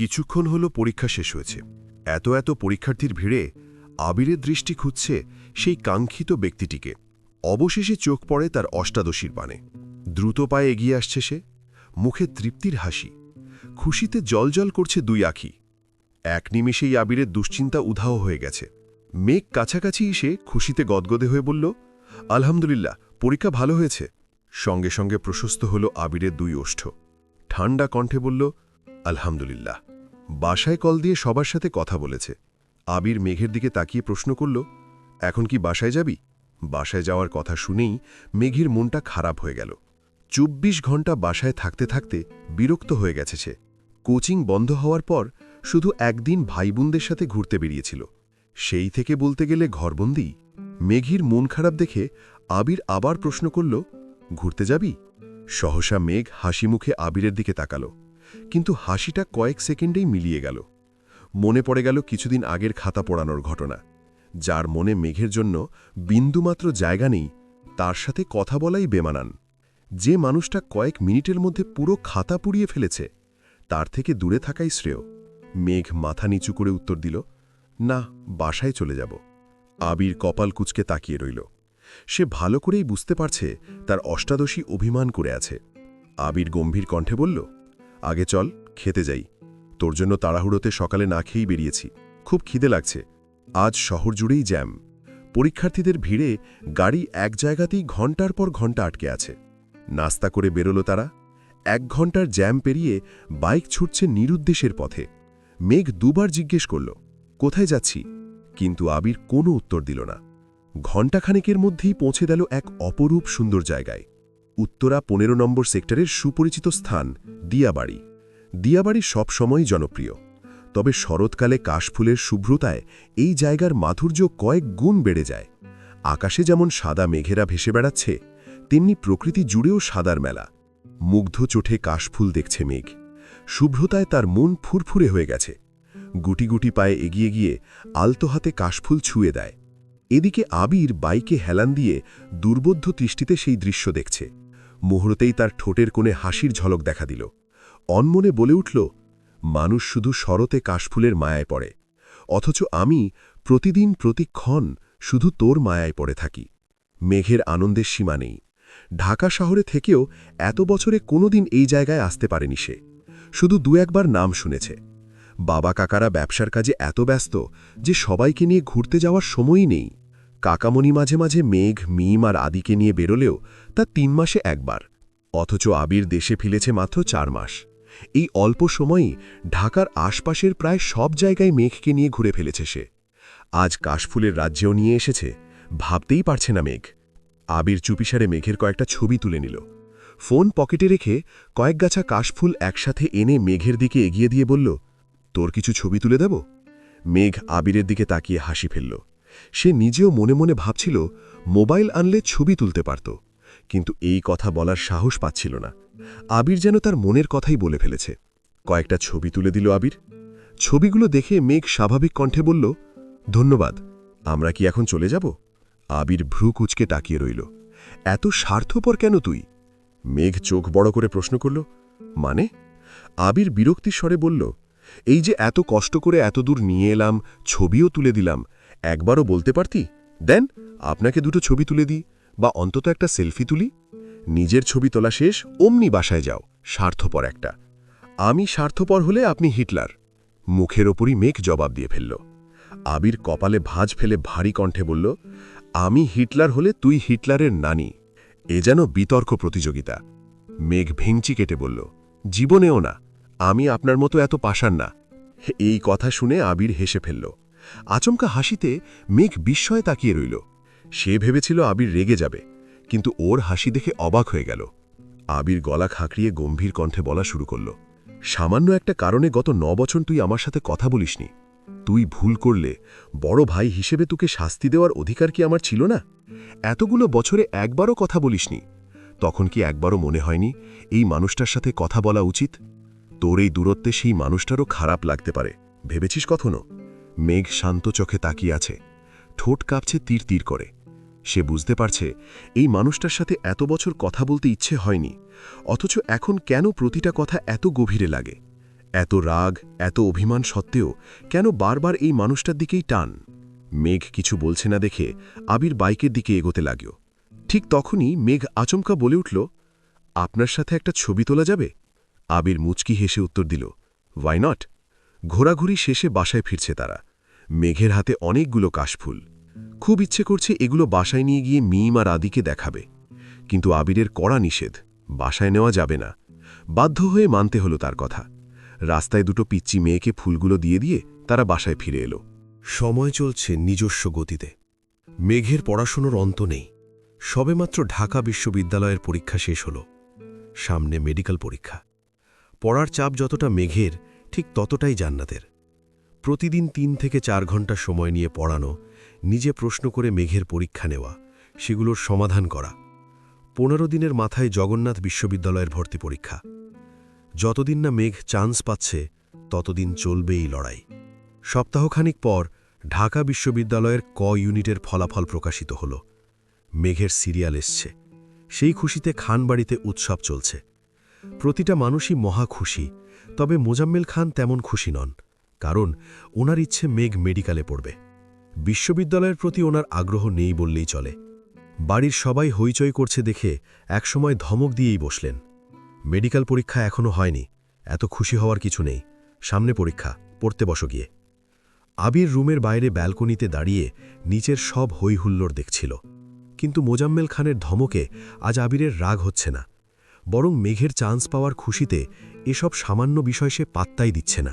কিছুক্ষণ হলো পরীক্ষা শেষ হয়েছে। এত এত পরীক্ষার্থীর ভিড়ে আবিরের দৃষ্টি খুঁজছে সেই কাঙ্ক্ষিত ব্যক্তিটিকে। অবশেষে চোখ পড়ে তার অষ্টাদশীর পানে। দ্রুত পায়ে এগিয়ে আসছে সে। মুখে তৃপ্তির হাসি। খুশিতে জলজল করছে দুই আখি। এক নিমিষেই আবিরের দুশ্চিন্তা উধাও হয়ে গেছে। মেঘ কাছাকাছি এসে খুশিতে গদগদে হয়ে বলল, আলহামদুলিল্লাহ, পরীক্ষা ভালো হয়েছে। সঙ্গে সঙ্গে প্রশস্ত হল আবিরের দুই ওষ্ঠ। ঠান্ডা কণ্ঠে বলল, আলহামদুলিল্লাহ। বাসায় কল দিয়ে সবার সাথে কথা বলেছে। আবির মেঘের দিকে তাকিয়ে প্রশ্ন করল, এখন কি বাসায় যাবি? বাসায় যাওয়ার কথা শুনেই মেঘের মনটা খারাপ হয়ে গেল। চব্বিশ ঘণ্টা বাসায় থাকতে থাকতে বিরক্ত হয়ে গেছে সে। কোচিং বন্ধ হওয়ার পর শুধু একদিন ভাইবোনদের সাথে ঘুরতে বেরিয়েছিল। সেই থেকে বলতে গেলে ঘরবন্দি। মেঘির মন খারাপ দেখে আবির আবার প্রশ্ন করল, ঘুরতে যাবি? সহসা মেঘ হাসি মুখে আবিরের দিকে তাকালো। কিন্তু হাসিটা কয়েক সেকেন্ডেই মিলিয়ে গেল। মনে পড়ে গেল কিছুদিন আগের খাতা পড়ানোর ঘটনা, যার মনে মেঘের জন্য বিন্দুমাত্র জায়গা নেই, তার সাথে কথা বলাই বেমানান। যে মানুষটা কয়েক মিনিটের মধ্যে পুরো খাতা পুড়িয়ে ফেলেছে, তার থেকে দূরে থাকাই শ্রেয়। মেঘ মাথা নিচু করে উত্তর দিল, না, বাসায় চলে যাব। আবির কপাল কুচকে তাকিয়ে রইল। সে ভালো করেই বুঝতে পারছে তার অষ্টাদশী অভিমান করে আছে। আবির গম্ভীর কণ্ঠে বলল আগে চল, খেতে যাই। তোর জন্য তাড়াহুড়োতে সকালে না খেয়েই বেরিয়েছি। খুব খিদে লাগছে। আজ শহর জুড়েই জ্যাম। পরীক্ষার্থীদের ভিড়ে গাড়ি এক জায়গাতেই ঘণ্টার পর ঘণ্টা আটকে আছে। নাস্তা করে বেরোলো তারা। এক ঘণ্টার জ্যাম পেরিয়ে বাইক ছুটছে নিরুদ্দেশের পথে। মেঘ দুবার জিজ্ঞেস করল, কোথায় যাচ্ছি? কিন্তু আবির কোনো উত্তর দিল না। ঘণ্টাখানেকের মধ্যেই পৌঁছে গেল এক অপরূপ সুন্দর জায়গায়। উত্তরা পনেরো নম্বর সেক্টরের সুপরিচিত স্থান, দিয়াবাড়ি। দিয়াবাড়ি সবসময়ই জনপ্রিয়। তবে শরৎকালে কাশফুলের শুভ্রতায় এই জায়গার মাধুর্য কয়েক গুণ বেড়ে যায়। আকাশে যেমন সাদা মেঘেরা ভেসে বেড়াচ্ছে, তেমনি প্রকৃতি জুড়েও সাদার মেলা। মুগ্ধ চোঠে কাশফুল দেখছে মেঘ। শুভ্রতায় তার মন ফুরফুরে হয়ে গেছে। গুটি গুটি পায়ে এগিয়ে গিয়ে আলতো হাতে কাশফুল ছুঁয়ে দেয়। এদিকে আবির বাইকে হেলান দিয়ে দুর্বোধ্য দৃষ্টিতে সেই দৃশ্য দেখছে। মুহূর্তেই তার ঠোঁটের কোণে হাসির ঝলক দেখা দিল। অনমনে বলে উঠল, মানুষ শুধু শরতে কাশফুলের মায়ায় পড়ে। অথচ আমি প্রতিদিন প্রতিক্ষণ শুধু তোর মায়ায় পড়ে থাকি। মেঘের আনন্দের সীমা নেই। ঢাকা শহরে থেকেও এত বছরে কোনোদিন এই জায়গায় আসতে পারেনি সে। শুধু দু একবার নাম শুনেছে। বাবা কাকারা ব্যবসার কাজে এত ব্যস্ত যে সবাইকে নিয়ে ঘুরতে যাওয়ার সময়ই নেই। কাকামণি মাঝে মাঝে মেঘ, মিম আর আদিকে নিয়ে বেরোলেও তা তিন মাসে একবার। অথচ আবির দেশে ফিরেছে মাত্র চার মাস। এই অল্প সময়ই ঢাকার আশপাশের প্রায় সব জায়গায় মেঘকে নিয়ে ঘুরে ফেলেছে সে। আজ কাশফুলের রাজ্যেও নিয়ে এসেছে, ভাবতেই পারছে না মেঘ। আবির চুপিসারে মেঘের কয়েকটা ছবি তুলে নিল। ফোন পকেটে রেখে কয়েক গাছা কাশফুল একসাথে এনে মেঘের দিকে এগিয়ে দিয়ে বলল, তোর কিছু ছবি তুলে দেব? মেঘ আবিরের দিকে তাকিয়ে হাসি ফেলল। সে নিজেও মনে মনে ভাবছিল, মোবাইল আনলে ছবি তুলতে পারত। কিন্তু এই কথা বলার সাহস পাচ্ছিল না। আবির যেন তার মনের কথাই বলে ফেলেছে। কয়েকটা ছবি তুলে দিল আবির। ছবিগুলো দেখে মেঘ স্বাভাবিক কণ্ঠে বলল, ধন্যবাদ, আমরা কি এখন চলে যাব? আবির ভ্রু কুচকে তাকিয়ে রইল। এত স্বার্থপর কেন তুই? মেঘ চোখ বড় করে প্রশ্ন করল মানে? আবির বিরক্তির স্বরে বলল, এই যে এত কষ্ট করে এত দূর নিয়ে এলাম, ছবিও তুলে দিলাম একবারও বলতে পারতি? দেন, আপনাকে দুটো ছবি তুলে দিই, বা অন্তত একটা সেলফি তুলি। নিজের ছবি তোলা শেষ, অমনি বাসায় যাও, স্বার্থপর একটা। আমি স্বার্থপর হলে আপনি হিটলার। মুখের ওপরই মেঘ জবাব দিয়ে ফেলল। আবির কপালে ভাঁজ ফেলে ভারী কণ্ঠে বলল, আমি হিটলার হলে তুই হিটলারের নানি। এ যেন বিতর্ক প্রতিযোগিতা। মেঘ ভেঙচি কেটে বলল, জীবনেও না, আমি আপনার মতো এত পাশান না। এই কথা শুনে আবির হেসে ফেলল। আচমকা হাসিতে মেঘ বিস্ময়ে তাকিয়ে রইল। সে ভেবেছিল আবির রেগে যাবে, কিন্তু ওর হাসি দেখে অবাক হয়ে গেল। আবির গলা খাঁকড়িয়ে গম্ভীর কণ্ঠে বলা শুরু করল, সামান্য একটা কারণে গত ন বছর তুই আমার সাথে কথা বলিসনি। তুই ভুল করলে, বড় ভাই হিসেবে তোকে শাস্তি দেওয়ার অধিকার কি আমার ছিল না? এতগুলো বছরে একবারও কথা বলিসনি। তখন কি একবারও মনে হয়নি এই মানুষটার সাথে কথা বলা উচিত? তোর এই দূরত্বে সেই মানুষটারও খারাপ লাগতে পারে। ভেবেছিস কখনো? মেঘ শান্ত চোখে তাকিয়ে আছে। ঠোঁট কাঁপছে তীর তীর করে। সে বুঝতে পারছে, এই মানুষটার সাথে এত বছর কথা বলতে ইচ্ছে হয়নি, অথচ এখন কেন প্রতিটা কথা এত গভীরে লাগে? এত রাগ, এত অভিমান সত্ত্বেও কেন বারবার এই মানুষটার দিকেই টান? মেঘ কিছু বলছে না দেখে আবির বাইকের দিকে এগোতে লাগল। ঠিক তখনই মেঘ আচমকা বলে উঠল, আপনার সাথে একটা ছবি তোলা যাবে? আবির মুচকি হেসে উত্তর দিল ওয়াই নট ঘোরাঘুরি শেষে বাসায় ফিরছে তারা। মেঘের হাতে অনেকগুলো কাশফুল। খুব ইচ্ছে করছে এগুলো বাসায় নিয়ে গিয়ে মিম আর আদিকে দেখাবে। কিন্তু আবিরের কড়া নিষেধ, বাসায় নেওয়া যাবে না। বাধ্য হয়ে মানতে হলো তার কথা। রাস্তায় দুটো পিচ্চি মেয়েকে ফুলগুলো দিয়ে দিয়ে তারা বাসায় ফিরে এলো। সময় চলছে নিজস্ব গতিতে। মেঘের পড়াশুনোর অন্ত নেই। সবেমাত্র ঢাকা বিশ্ববিদ্যালয়ের পরীক্ষা শেষ হল। সামনে মেডিকেল পরীক্ষা। পড়ার চাপ যতটা মেঘের, ঠিক ততটাই জান্নাতের। প্রতিদিন তিন থেকে চার ঘণ্টা সময় নিয়ে পড়ানো, নিজে প্রশ্ন করে মেঘের পরীক্ষা নেওয়া, সেগুলোর সমাধান করা। পনেরো দিনের মাথায় জগন্নাথ বিশ্ববিদ্যালয়ের ভর্তি পরীক্ষা। যতদিন না মেঘ চান্স পাচ্ছে, ততদিন চলবে এই লড়াই। সপ্তাহখানিক পর ঢাকা বিশ্ববিদ্যালয়ের ক ইউনিটের ফলাফল প্রকাশিত হল। মেঘের সিরিয়াল এসছে। সেই খুশিতে খানবাড়িতে উৎসব চলছে। প্রতিটা মানুষই মহা খুশি, তবে মোজাম্মেল খান তেমন খুশি নন। কারণ ওনার ইচ্ছে মেঘ মেডিকেলে পড়বে। বিশ্ববিদ্যালয়ের প্রতি ওনার আগ্রহ নেই বললেই চলে। বাড়ির সবাই হইচই করছে দেখে একসময় ধমক দিয়েই বসলেন। মেডিকেল পরীক্ষা এখনও হয়নি, এত খুশি হওয়ার কিছু নেই। সামনে পরীক্ষা, পড়তে বসো গিয়ে। আবির রুমের বাইরে ব্যালকনিতে দাঁড়িয়ে নিচের সব হৈহুল্লোর দেখছিল। কিন্তু মোজাম্মেল খানের ধমকে আজ আবিরের রাগ হচ্ছে না। বরং মেঘের চান্স পাওয়ার খুশিতে এসব সামান্য বিষয় সে পাত্তাই দিচ্ছে না।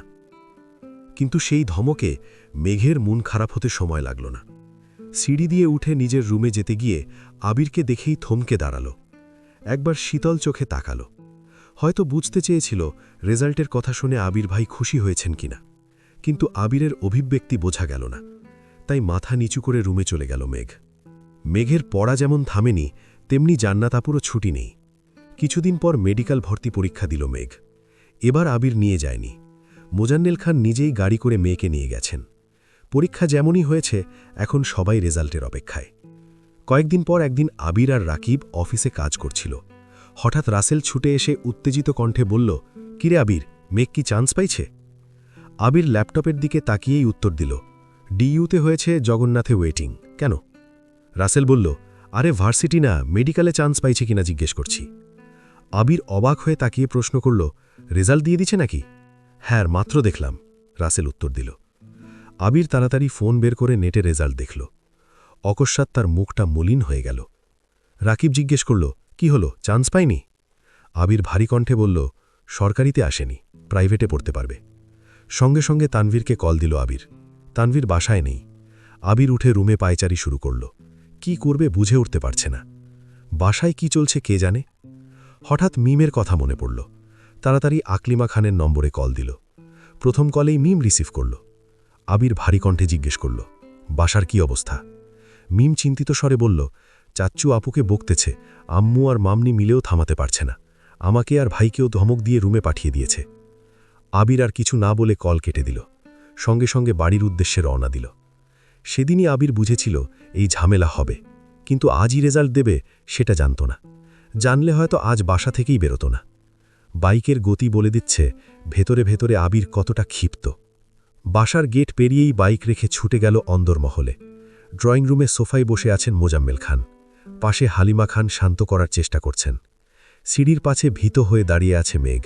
কিন্তু সেই ধমকে মেঘের মন খারাপ হতে সময় লাগল না। সিঁড়ি দিয়ে উঠে নিজের রুমে যেতে গিয়ে আবিরকে দেখেই থমকে দাঁড়াল। একবার শীতল চোখে তাকালো। হয়তো বুঝতে চেয়েছিল রেজাল্টের কথা শুনে আবির ভাই খুশি হয়েছেন কিনা। কিন্তু আবিরের অভিব্যক্তি বোঝা গেল না। তাই মাথা নিচু করে রুমে চলে গেল মেঘ। মেঘের পড়া যেমন থামেনি, তেমনি জান্নাতাপুরও ছুটি নেই। কিছুদিন পর মেডিকেল ভর্তি পরীক্ষা দিল মেঘ। এবার আবির নিয়ে যায়নি। মোজান্নেল খান নিজেই গাড়ি করে মেয়েকে নিয়ে গেছেন। পরীক্ষা যেমনই হয়েছে, এখন সবাই রেজাল্টের অপেক্ষায়। কয়েকদিন পর একদিন আবির আর রাকিব অফিসে কাজ করছিল। হঠাৎ রাসেল ছুটে এসে উত্তেজিত কণ্ঠে বলল, কিরে আবির মেঘ কি চান্স পাইছে? আবির ল্যাপটপের দিকে তাকিয়েই উত্তর দিল, ডিইউতে হয়েছে জগন্নাথে ওয়েটিং। কেন? রাসেল বলল, আরে ভার্সিটি না, মেডিকেলে চান্স পাইছে কিনা জিজ্ঞেস করছি। আবির অবাক হয়ে তাকিয়ে প্রশ্ন করল, রেজাল্ট দিয়ে দিছে নাকি? হ্যাঁ মাত্র দেখলাম, রাসেল উত্তর দিল। আবির তাড়াতাড়ি ফোন বের করে নেটে রেজাল্ট দেখল। অকস্মাৎ তার মুখটা মলিন হয়ে গেল। রাকিব জিজ্ঞেস করল, কি হলো? চান্স পাইনি? আবির ভারী কণ্ঠে বলল, সরকারিতে আসেনি, প্রাইভেটে পড়তে পারবে। সঙ্গে সঙ্গে তানভীরকে কল দিল আবির। তানভীর বাসায় নেই। আবির উঠে রুমে পায়চারি শুরু করল। কি করবে বুঝে উঠতে পারছে না। বাসায় কি চলছে কে জানে? হঠাৎ মিমের কথা মনে পড়ল। তাড়াতাড়ি আকলিমা খানের নম্বরে কল দিল। প্রথম কলেই মিম রিসিভ করল। আবির ভারী কণ্ঠে জিজ্ঞেস করল, বাসার কি অবস্থা? মিম চিন্তিত স্বরে বলল, চাচ্চু আপুকে বকতেছে, আম্মু আর মামনি মিলেও থামাতে পারছে না। আমাকে আর ভাইকেও ধমক দিয়ে রুমে পাঠিয়ে দিয়েছে। আবির আর কিছু না বলে কল কেটে দিল। সঙ্গে সঙ্গে বাড়ির উদ্দেশ্যে রওনা দিল। সেদিনই আবির বুঝেছিল, এই ঝামেলা হবে। কিন্তু আজই রেজাল্ট দেবে, সেটা জানত না। জানলে হয়তো আজ বাসা থেকেই বেরোত না। বাইকের গতি বলে দিচ্ছে, ভেতরে ভেতরে আবির কতটা ক্ষিপ্ত। বাসার গেট পেরিয়েই বাইক রেখে ছুটে গেল অন্দরমহলে। ড্রয়িং রুমে সোফায় বসে আছেন মোজাম্মেল খান। পাশে হালিমা খান শান্ত করার চেষ্টা করছেন। সিঁড়ির পাছে ভীত হয়ে দাঁড়িয়ে আছে মেঘ।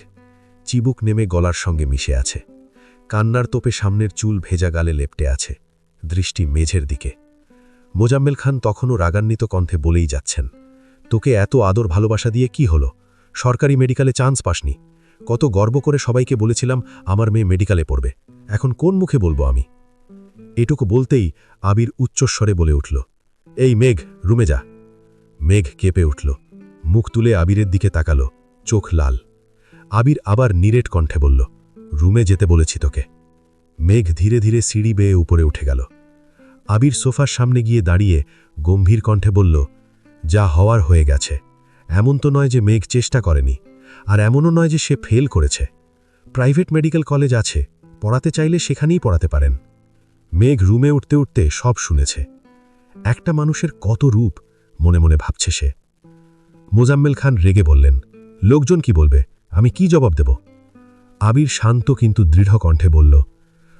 চিবুক নেমে গলার সঙ্গে মিশে আছে। কান্নার তোপে সামনের চুল ভেজা গালে লেপটে আছে। দৃষ্টি মেঝের দিকে। মোজাম্মেল খান তখনও রাগান্বিত কণ্ঠে বলেই যাচ্ছেন, তোকে এত আদর ভালোবাসা দিয়ে কি হলো? সরকারি মেডিকেলে চান্স পাসনি। কত গর্ব করে সবাইকে বলেছিলাম, আমার মেয়ে মেডিকেলে পড়বে। এখন কোন মুখে বলব আমি? এটুকু বলতেই আবির উচ্চস্বরে বলে উঠল, এই মেঘ, রুমে যা। মেঘ কেঁপে উঠল। মুখ তুলে আবিরের দিকে তাকালো, চোখ লাল। আবির আবার নিরেট কণ্ঠে বলল, রুমে যেতে বলেছি তোকে। মেঘ ধীরে ধীরে সিঁড়ি বেয়ে উপরে উঠে গেল। আবির সোফার সামনে গিয়ে দাঁড়িয়ে গম্ভীর কণ্ঠে বলল, যা হওয়ার হয়ে গেছে। এমন তো নয় যে মেঘ চেষ্টা করেনি, আর এমনও নয় যে সে ফেল করেছে। প্রাইভেট মেডিকেল কলেজ আছে, পড়াতে চাইলে সেখানেই পড়াতে পারেন। মেঘ রুমে উঠতে উঠতে সব শুনেছে। একটা মানুষের কত রূপ, মনে মনে ভাবছে সে। মোজাম্মেল খান রেগে বললেন, লোকজন কি বলবে? আমি কি জবাব দেব? আবির শান্ত কিন্তু দৃঢ় কণ্ঠে বলল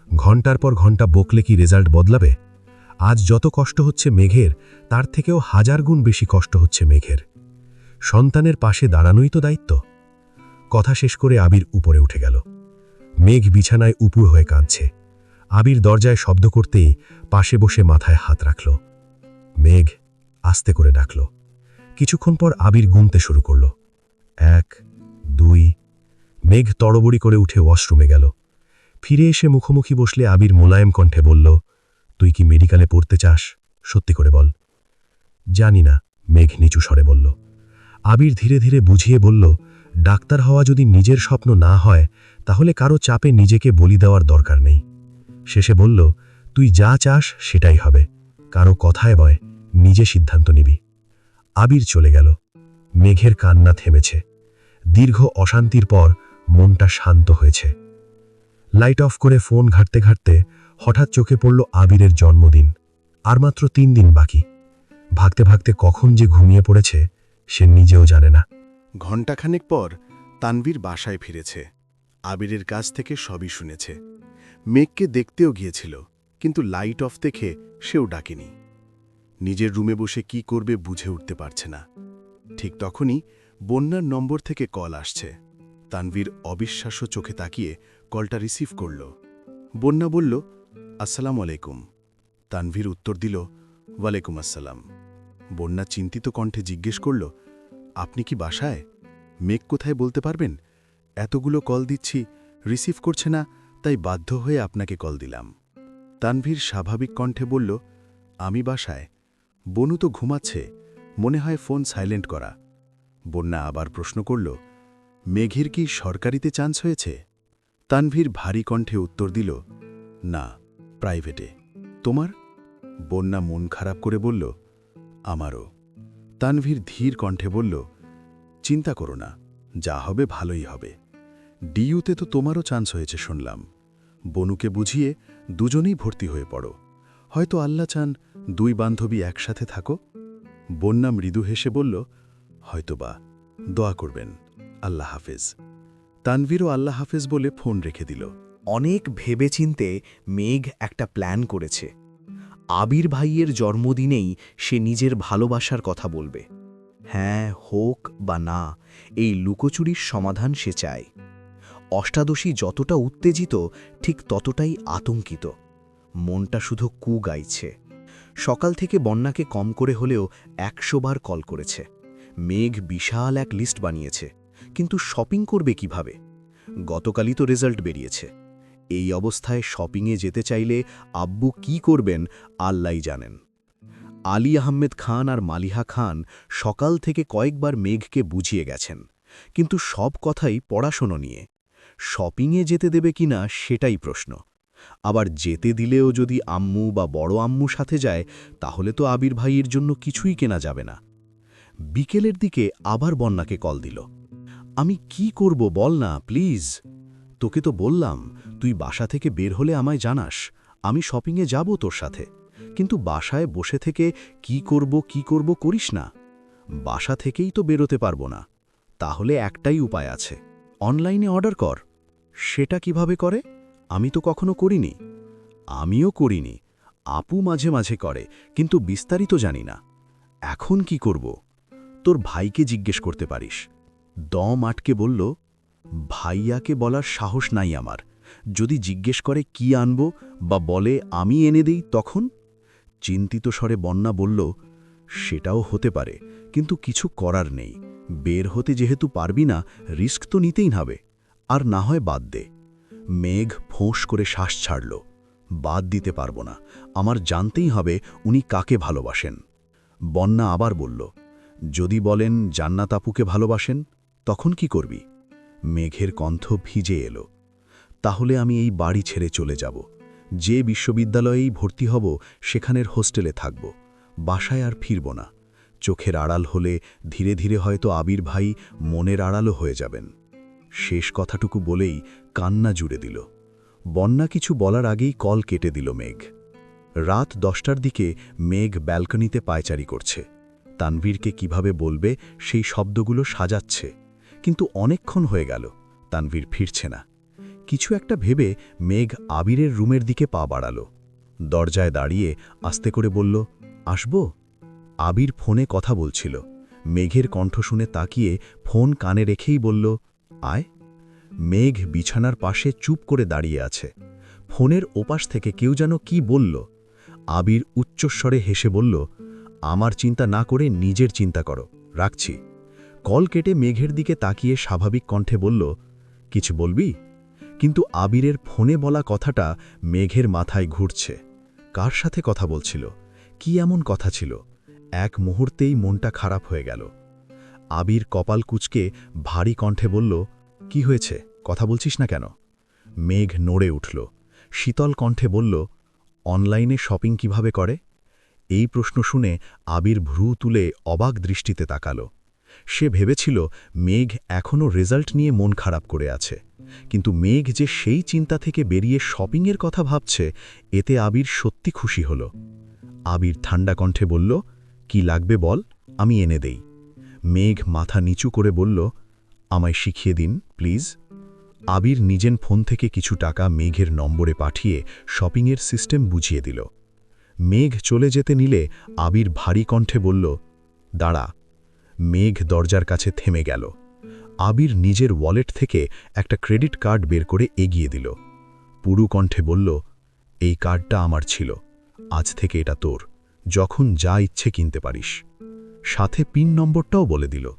ঘণ্টার পর ঘণ্টা বকলে কি রেজাল্ট বদলাবে? আজ যত কষ্ট হচ্ছে মেঘের, তার থেকেও হাজার গুণ বেশি কষ্ট হচ্ছে মেঘের। সন্তানের পাশে দাঁড়ানোই তো দায়িত্ব। কথা শেষ করে আবির উপরে উঠে গেল। মেঘ বিছানায় উপুর হয়ে কাঁদছে। আবির দরজায় শব্দ করতেই পাশে বসে মাথায় হাত রাখল। মেঘ আস্তে করে ডাকল। কিছুক্ষণ পর আবির গুনতে শুরু করল। এক, দুই, মেঘ তড়বড়ি করে উঠে ওয়াশরুমে গেল। ফিরে এসে মুখোমুখি বসলে আবির মোলায়েম কণ্ঠে বলল, তুই কি মেডিকেলে পড়তে চাস? সত্যি করে বল। জানি না, মেঘ নিচু স্বরে বলল। আবির ধীরে ধীরে বুঝিয়ে বলল, ডাক্তার হওয়া যদি নিজের স্বপ্ন না হয়, তাহলে কারও চাপে নিজেকে বলি দেওয়ার দরকার নেই। শেষে বলল, তুই যা চাস সেটাই হবে। কারও কথায় বয়, নিজে সিদ্ধান্ত নিবি। আবির চলে গেল। মেঘের কান্না থেমেছে। দীর্ঘ অশান্তির পর মনটা শান্ত হয়েছে। লাইট অফ করে ফোন ঘাটতে ঘাটতে হঠাৎ চোখে পড়ল আবিরের জন্মদিন। আর মাত্র তিন দিন বাকি। ভাগতে ভাগতে কখন যে ঘুমিয়ে পড়েছে সে নিজেও জানে না। ঘণ্টাখানেক পর তানভীর বাসায় ফিরেছে। আবিরের কাছ থেকে সবই শুনেছে। মেঘকে দেখতেও গিয়েছিল, কিন্তু লাইট অফ দেখে সেও ডাকেনি। নিজের রুমে বসে কি করবে বুঝে উঠতে পারছে না। ঠিক তখনই বন্যার নম্বর থেকে কল আসছে। তানভীর অবিশ্বাস্য চোখে তাকিয়ে কলটা রিসিভ করল। বন্যা বলল, আসসালাম আলাইকুম। তানভীর উত্তর দিল, ওয়ালাইকুম আসসালাম। বন্যা চিন্তিত কণ্ঠে জিজ্ঞেস করল, আপনি কি বাসায়? মেঘ কোথায় বলতে পারবেন? এতগুলো কল দিচ্ছি, রিসিভ করছে না, তাই বাধ্য হয়ে আপনাকে কল দিলাম। তানভীর স্বাভাবিক কণ্ঠে বলল, আমি বাসায়। বনু তো ঘুমাচ্ছে, মনে হয় ফোন সাইলেন্ট করা। বন্যা আবার প্রশ্ন করল, মেঘের কি সরকারিতে চান্স হয়েছে? তানভীর ভারী কণ্ঠে উত্তর দিল, না, প্রাইভেটে। তোমার? বন্যা মন খারাপ করে বলল আমারও। তানভীর ধীর কণ্ঠে বলল, চিন্তা করো না, যা হবে ভালোই হবে। ডিইউতে তো তোমারও চান্স হয়েছে শুনলাম। বনুকে বুঝিয়ে দুজনেই ভর্তি হয়ে পড়ো। হয়তো আল্লাহ চান দুই বান্ধবী একসাথে থাকো? বন্যা মৃদু হেসে বলল, হয়তোবা, দোয়া করবেন, আল্লাহ হাফেজ। তানভীরও আল্লাহ হাফেজ বলে ফোন রেখে দিল। অনেক ভেবেচিন্তে মেঘ একটা প্ল্যান করেছে। আবির ভাইয়ের জন্মদিনেই সে নিজের ভালোবাসার কথা বলবে। হ্যাঁ হোক বা না, এই লুকোচুরির সমাধান সে চায়। অষ্টাদশী যতটা উত্তেজিত, ঠিক ততটাই আতঙ্কিত। মনটা শুধু কু গাইছে। সকাল থেকে বন্যাকে কম করে হলেও একশো বার কল করেছে। মেঘ বিশাল এক লিস্ট বানিয়েছে। কিন্তু শপিং করবে কীভাবে? গতকালই তো রেজাল্ট বেরিয়েছে। এই অবস্থায় শপিংয়ে যেতে চাইলে আব্বু কি করবেন আল্লাই জানেন। আলী আহমেদ খান আর মালিহা খান সকাল থেকে কয়েকবার মেঘকে বুঝিয়ে গেছেন, কিন্তু সব কথাই পড়াশোনা নিয়ে। শপিংয়ে যেতে দেবে কিনা সেটাই প্রশ্ন। আবার যেতে দিলেও যদি আম্মু বা বড় আম্মু সাথে যায়, তাহলে তো আবির ভাইয়ের জন্য কিছুই কেনা যাবে না। বিকেলের দিকে আবার বন্যাকে কল দিল। আমি কি করব বল না, প্লিজ। তোকে তো বললাম, তুই বাসা থেকে বের হলে আমায় জানাস, আমি শপিংয়ে যাব তোর সাথে। কিন্তু বাসায় বসে থেকে কি করব কি করব করিস না। বাসা থেকেই তো বেরোতে পারব না। তাহলে একটাই উপায় আছে। অনলাইনে অর্ডার কর। সেটা কীভাবে করে? আমি তো কখনো করিনি। আমিও করিনি। আপু মাঝে মাঝে করে, কিন্তু বিস্তারিত জানি না। এখন কি করব? তোর ভাইকে জিজ্ঞেস করতে পারিস। দম আটকে বলল ভাইয়াকে বলার সাহস নাই আমার। যদি জিজ্ঞেস করে কি আনব বা বলে আমি এনে দেই তখন? চিন্তিত স্বরে বন্যা বলল, সেটাও হতে পারে, কিন্তু কিছু করার নেই। বের হতে যেহেতু পারবি না, রিস্ক তো নিতেই হবে। আর না হয় বাদ দে। মেঘ ফোঁস করে শ্বাস ছাড়ল, বাদ দিতে পারব না। আমার জানতেই হবে উনি কাকে ভালোবাসেন। বন্যা আবার বলল, যদি বলেন জান্নাত আপুকে ভালোবাসেন, তখন কি করবি? মেঘের কণ্ঠ ভিজে এলো। তাহলে আমি এই বাড়ি ছেড়ে চলে যাব। যে বিশ্ববিদ্যালয়েই ভর্তি হব, সেখানের হোস্টেলে থাকব। বাসায় আর ফিরব না। চোখের আড়াল হলে ধীরে ধীরে হয়তো আবির ভাই মনের আড়ালও হয়ে যাবেন। শেষ কথাটুকু বলেই কান্না জুড়ে দিল। বন্যা কিছু বলার আগেই কল কেটে দিল মেঘ। রাত দশটার দিকে মেঘ ব্যালকনিতে পায়চারি করছে। তানভীরকে কীভাবে বলবে সেই শব্দগুলো সাজাচ্ছে। কিন্তু অনেকক্ষণ হয়ে গেল। তানভীর ফিরছে না। কিছু একটা ভেবে মেঘ আবিরের রুমের দিকে পা বাড়াল। দরজায় দাঁড়িয়ে আস্তে করে বলল, আসব? আবির ফোনে কথা বলছিল। মেঘের কণ্ঠ শুনে তাকিয়ে ফোন কানে রেখেই বলল, আয়। মেঘ বিছানার পাশে চুপ করে দাঁড়িয়ে আছে। ফোনের ওপাশ থেকে কেউ যেন কি বলল। আবির উচ্চস্বরে হেসে বলল, আমার চিন্তা না করে নিজের চিন্তা করো। রাখছি। কল কেটে মেঘের দিকে তাকিয়ে স্বাভাবিক কণ্ঠে বলল, কিছু বলবি? কিন্তু আবিরের ফোনে বলা কথাটা মেঘের মাথায় ঘুরছে। কার সাথে কথা বলছিল? কি এমন কথা ছিল? এক মুহূর্তেই মনটা খারাপ হয়ে গেল। আবির কপাল কুচকে ভারী কণ্ঠে বলল, কি হয়েছে? কথা বলছিস না কেন? মেঘ নড়ে উঠল। শীতল কণ্ঠে বলল, অনলাইনে শপিং কীভাবে করে? এই প্রশ্ন শুনে আবির ভ্রু তুলে অবাক দৃষ্টিতে তাকালো। সে ভেবেছিল মেঘ এখনও রেজাল্ট নিয়ে মন খারাপ করে আছে। কিন্তু মেঘ যে সেই চিন্তা থেকে বেরিয়ে শপিংয়ের কথা ভাবছে, এতে আবির সত্যি খুশি হল। আবির ঠান্ডা কণ্ঠে বলল, কি লাগবে বল, আমি এনে দেই। মেঘ মাথা নিচু করে বলল, আমায় শিখিয়ে দিন, প্লিজ। আবির নিজের ফোন থেকে কিছু টাকা মেঘের নম্বরে পাঠিয়ে শপিংয়ের সিস্টেম বুঝিয়ে দিল। মেঘ চলে যেতে নিলে আবির ভারী কণ্ঠে বলল, দাঁড়া মেঘ দরজার কাছে থেমে গেল। আবির নিজের ওয়ালেট থেকে একটা ক্রেডিট কার্ড বের করে এগিয়ে দিল। পুরু কণ্ঠে বলল, এই কার্ডটা আমার ছিল। আজ থেকে এটা তোর। যখন যা ইচ্ছে কিনতে পারিস। সাথে পিন নম্বরটাও বলে দিল।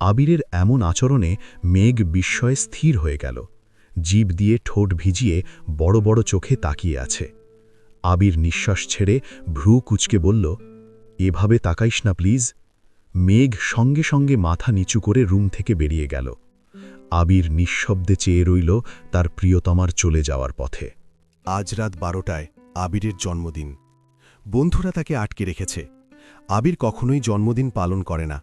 আবিরের এমন আচরণে মেঘ বিস্ময়ে স্থির হয়ে গেল। জীব দিয়ে ঠোঁট ভিজিয়ে বড় বড় চোখে তাকিয়ে আছে। আবির নিঃশ্বাস ছেড়ে ভ্রু কুচকে বলল, এভাবে তাকাইস না প্লিজ। মেঘ সঙ্গে সঙ্গে মাথা নিচু করে রুম থেকে বেরিয়ে গেল। আবির নিঃশব্দে চেয়ে রইল তার প্রিয়তমার চলে যাওয়ার পথে। আজ রাত বারোটায় আবিরের জন্মদিন। বন্ধুরা তাকে আটকে রেখেছে। আবির কখনোই জন্মদিন পালন করে না।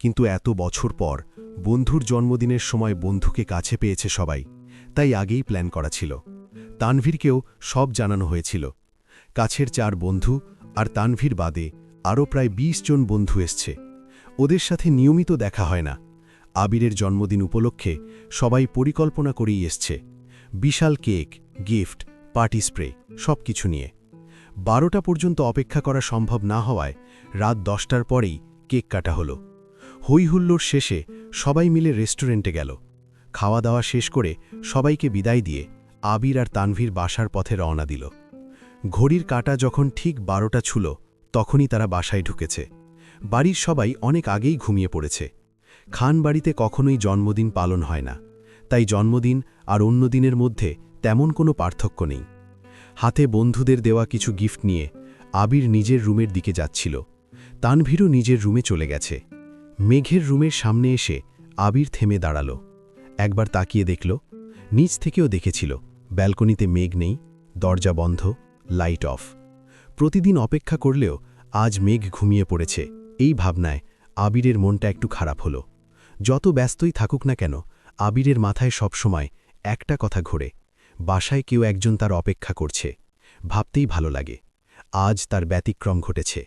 কিন্তু এত বছর পর বন্ধুর জন্মদিনের সময় বন্ধুকে কাছে পেয়েছে সবাই। তাই আগেই প্ল্যান করা ছিল। তানভীরকেও সব জানানো হয়েছিল। কাছের চার বন্ধু আর তানভীর বাদে আরও প্রায় ২০ জন বন্ধু এসছে। ওদের সাথে নিয়মিত দেখা হয় না। আবিরের জন্মদিন উপলক্ষে সবাই পরিকল্পনা করেই এসছে। বিশাল কেক, গিফট, পার্টি স্প্রে সব কিছু নিয়ে। বারোটা পর্যন্ত অপেক্ষা করা সম্ভব না হওয়ায় রাত দশটার পরেই কেক কাটা হলো। হইহুল্লোর শেষে সবাই মিলে রেস্টুরেন্টে গেল। খাওয়া দাওয়া শেষ করে সবাইকে বিদায় দিয়ে আবির আর তানভীর বাসার পথে রওনা দিল। ঘড়ির কাটা যখন ঠিক বারোটা ছুল, তখনই তারা বাসায় ঢুকেছে। বাড়ির সবাই অনেক আগেই ঘুমিয়ে পড়েছে। খান বাড়িতে কখনোই জন্মদিন পালন হয় না। তাই জন্মদিন আর অন্য দিনের মধ্যে তেমন কোনো পার্থক্য নেই। হাতে বন্ধুদের দেওয়া কিছু গিফট নিয়ে আবির নিজের রুমের দিকে যাচ্ছিল। তানভীরও নিজের রুমে চলে গেছে। মেঘের রুমের সামনে এসে আবির থেমে দাঁড়াল। একবার তাকিয়ে দেখল, নিচ থেকেও দেখেছিল, ব্যালকনিতে মেঘ নেই, দরজা বন্ধ, লাইট অফ। প্রতিদিন অপেক্ষা করলেও আজ মেঘ ঘুমিয়ে পড়েছে। এই ভাবনায় আবিরের মনটা একটু খারাপ হলো। যত ব্যস্তই থাকুক না কেন, আবিরের মাথায় সবসময় একটা কথা ঘোরে, বাসায় কেউ একজন তার অপেক্ষা করছে, ভাবতেই ভালো লাগে, আজ তার ব্যতিক্রম ঘটেছে।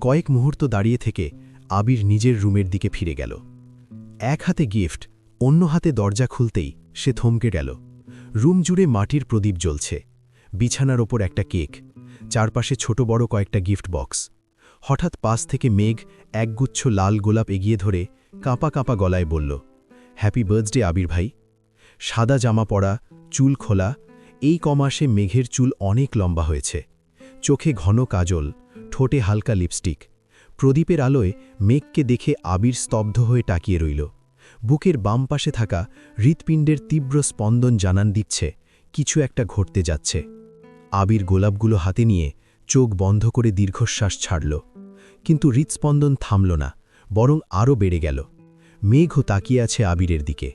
কয়েক মুহূর্ত দাঁড়িয়ে থেকে আবির নিজের রুমের দিকে ফিরে গেল। এক হাতে গিফট, অন্য হাতে দরজা খুলতেই সে থমকে গেল। রুম জুড়ে মাটির প্রদীপ জ্বলছে, বিছানার ওপর একটা কেক, চারপাশে ছোট বড় কয়েকটা গিফট বক্স। হঠাৎ পাশ থেকে মেঘ একগুচ্ছ লাল গোলাপ এগিয়ে ধরে কাঁপা কাঁপা গলায় বলল হ্যাপি বার্থডে আবির ভাই। সাদা জামা পরা, চুল খোলা, এই কমাসে মেঘের চুল অনেক লম্বা হয়েছে। চোখে ঘন কাজল, ঠোঁটে হালকা লিপস্টিক প্রদীপের আলোয় মেঘকে দেখে আবির স্তব্ধ হয়ে টাকিয়ে রইল। বুকের বাম পাশে থাকা হৃৎপিণ্ডের তীব্র স্পন্দন জানান দিচ্ছে, কিছু একটা ঘটতে যাচ্ছে। আবির গোলাপগুলো হাতে নিয়ে চোখ বন্ধ করে দীর্ঘশ্বাস ছাড়ল। কিন্তু হৃৎস্পন্দন থামল না, বরং আরও বেড়ে গেল। মেঘও তাকিয়ে আছে আবিরের দিকে।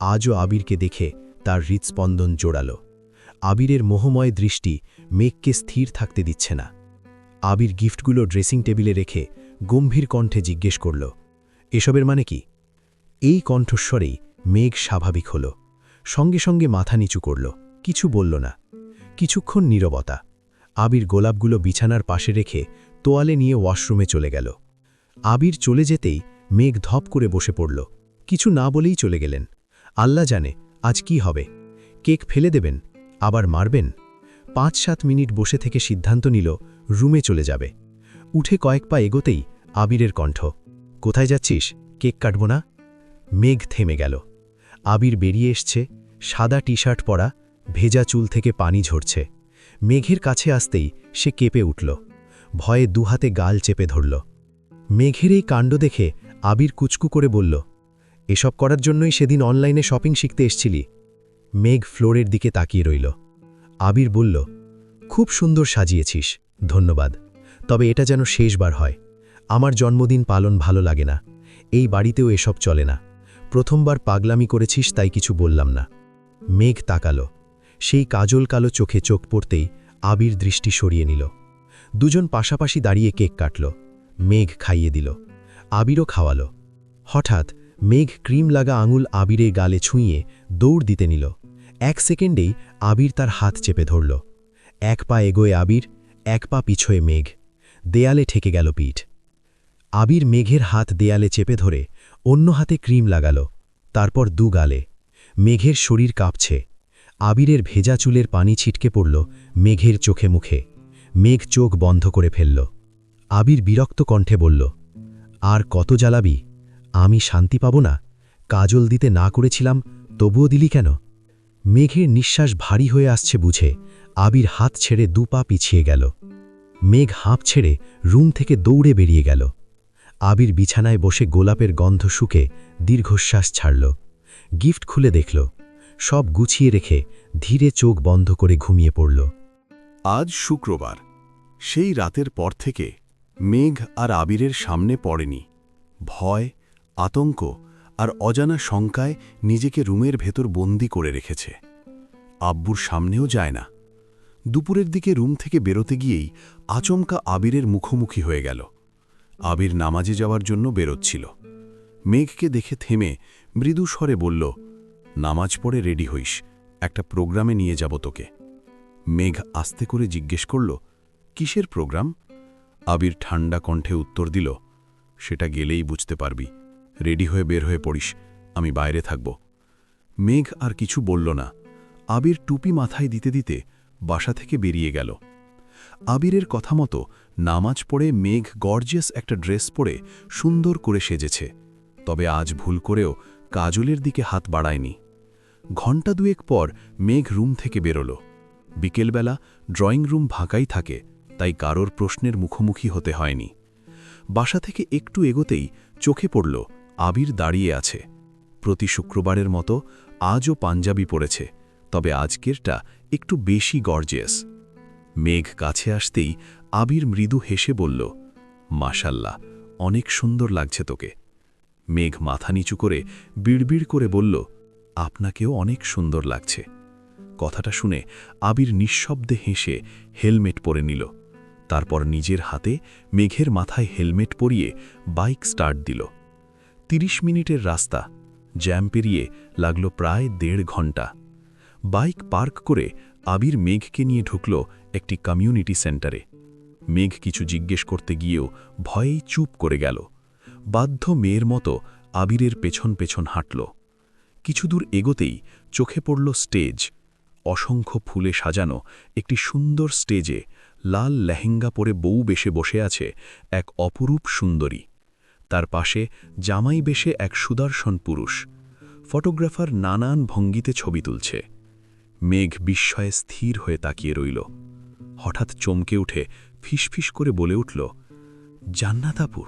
আজও আবিরকে দেখে তার হৃৎস্পন্দন জোড়াল। আবিরের মোহময় দৃষ্টি মেঘকে স্থির থাকতে দিচ্ছে না। আবির গিফটগুলো ড্রেসিং টেবিলে রেখে গম্ভীর কণ্ঠে জিজ্ঞেস করল, এসবের মানে কি? এই কণ্ঠস্বরেই মেঘ স্বাভাবিক হল। সঙ্গে সঙ্গে মাথা নিচু করল, কিছু বলল না। কিছুক্ষণ নীরবতা। আবির গোলাপগুলো বিছানার পাশে রেখে তোয়ালে নিয়ে ওয়াশরুমে চলে গেল। আবির চলে যেতেই মেঘ ধপ করে বসে পড়ল। কিছু না বলেই চলে গেলেন। আল্লাহ জানে আজ কি হবে। কেক ফেলে দেবেন, আবার মারবেন। পাঁচ সাত মিনিট বসে থেকে সিদ্ধান্ত নিল, রুমে চলে যাবে। উঠে কয়েক পা এগোতেই আবিরের কণ্ঠ, কোথায় যাচ্ছিস? কেক কাটব না? মেঘ থেমে গেল। আবির বেরিয়ে এসছে, সাদা টি শার্ট পরা, ভেজা চুল থেকে পানি ঝরছে। মেঘের কাছে আসতেই সে কেঁপে উঠল। ভয়ে দুহাতে গাল চেপে ধরল। মেঘের এই কাণ্ড দেখে আবির কুচকু করে বলল, এসব করার জন্যই সেদিন অনলাইনে শপিং শিখতে এসছিলি মেঘ ফ্লোরের দিকে তাকিয়ে রইল। আবির বলল, খুব সুন্দর সাজিয়েছিস, ধন্যবাদ। তবে এটা যেন শেষবার হয়। আমার জন্মদিন পালন ভালো লাগে না। এই বাড়িতেও এসব চলে না। প্রথমবার পাগলামি করেছিস তাই কিছু বললাম না মেঘ তাকালো। সেই কাজল কালো চোখে চোখ পড়তেই আবির দৃষ্টি সরিয়ে নিল। দুজন পাশাপাশি দাঁড়িয়ে কেক কাটল, মেঘ খাইয়ে দিল, আবিরও খাওয়াল। হঠাৎ মেঘ ক্রিম লাগা আঙুল আবিরের গালে ছুঁয়ে দৌড় দিতে নিল। এক সেকেন্ডেই আবির তার হাত চেপে ধরল। এক পা এগোয় আবির, এক পা পিছয়ে মেঘ। দেয়ালে ঠেকে গেল পিঠ। আবির মেঘের হাত দেয়ালে চেপে ধরে অন্য হাতে ক্রিম লাগালো। তারপর দু গালে। মেঘের শরীর কাঁপছে। আবিরের ভেজা চুলের পানি ছিটকে পড়ল মেঘের চোখে মুখে। মেঘ চোখ বন্ধ করে ফেলল। আবির বিরক্ত কণ্ঠে বলল, আর কত জ্বালাবি? আমি শান্তি পাব না। কাজল দিতে না করেছিলাম, তবুও দিলি কেন? মেঘের নিঃশ্বাস ভারী হয়ে আসছে বুঝে, আবির হাত ছেড়ে দু পা পিছিয়ে গেল। মেঘ হাঁপ ছেড়ে রুম থেকে দৌড়ে বেরিয়ে গেল। আবির বিছানায় বসে গোলাপের গন্ধ শুকে দীর্ঘশ্বাস ছাড়ল। গিফট খুলে দেখল। সব গুছিয়ে রেখে ধীরে চোখ বন্ধ করে ঘুমিয়ে পড়ল। আজ শুক্রবার। সেই রাতের পর থেকে মেঘ আর আবিরের সামনে পড়েনি। ভয়, আতঙ্ক আর অজানা শঙ্কায় নিজেকে রুমের ভেতর বন্দি করে রেখেছে। আব্বুর সামনেও যায় না। দুপুরের দিকে রুম থেকে বেরোতে গিয়েই আচমকা আবিরের মুখোমুখি হয়ে গেল। আবির নামাজে যাওয়ার জন্য বেরোচ্ছিল। মেঘকে দেখে থেমে মৃদু স্বরে বলল, নামাজ পড়ে রেডি হইস। একটা প্রোগ্রামে নিয়ে যাব তোকে। মেঘ আস্তে করে জিজ্ঞেস করল, কিসের প্রোগ্রাম? আবির ঠান্ডা কণ্ঠে উত্তর দিল, সেটা গেলেই বুঝতে পারবি। রেডি হয়ে বের হয়ে পড়িস, আমি বাইরে থাকব। মেঘ আর কিছু বলল না। আবির টুপি মাথায় দিতে দিতে বাসা থেকে বেরিয়ে গেল। আবিরের কথা মতো নামাজ পড়ে মেঘ গর্জিয়াস একটা ড্রেস পরে সুন্দর করে সেজেছে, তবে আজ ভুল করেও কাজলের দিকে হাত বাড়ায়নি। ঘণ্টা দুয়েক পর মেঘ রুম থেকে বেরোল। বিকেলবেলা ড্রয়িং রুম ফাঁকাই থাকে, তাই কারোর প্রশ্নের মুখোমুখি হতে হয়নি। বাসা থেকে একটু এগোতেই চোখে পড়ল, আবির দাঁড়িয়ে আছে। প্রতি শুক্রবারের মতো আজও পাঞ্জাবি পড়েছে তবে আজকেরটা একটু বেশি গর্জিয়াস। মেঘ কাছে আসতেই আবির মৃদু হেসে বলল, মাশাল্লাহ, অনেক সুন্দর লাগছে তোকে। মেঘ মাথা নিচু করে বিড়বিড় করে বলল, আপনাকেও অনেক সুন্দর লাগছে। কথাটা শুনে আবির নিঃশব্দে হেসে হেলমেট পরে নিল। তারপর নিজের হাতে মেঘের মাথায় হেলমেট পরিয়ে বাইক স্টার্ট দিল। তিরিশ মিনিটের রাস্তা, জ্যাম পেরিয়ে লাগল প্রায় দেড় ঘণ্টা। বাইক পার্ক করে আবির মেঘকে নিয়ে ঢুকল একটি কমিউনিটি সেন্টারে। মেঘ কিছু জিজ্ঞেস করতে গিয়েও ভয়েই চুপ করে গেল। বাধ্য মেয়ের মতো আবিরের পেছন পেছন হাঁটল। কিছু দূর এগোতেই চোখে পড়ল স্টেজ। অসংখ্য ফুলে সাজানো একটি সুন্দর স্টেজে লাল লেহেঙ্গা পরে বউ বেশে বসে আছে এক অপরূপ সুন্দরী। তার পাশে জামাই বেশে এক সুদর্শন পুরুষ। ফটোগ্রাফার নানান ভঙ্গিতে ছবি তুলছে। মেঘ বিস্ময়ে স্থির হয়ে তাকিয়ে রইল। হঠাৎ চমকে উঠে ফিসফিস করে বলে উঠল, জান্নাতাপুর?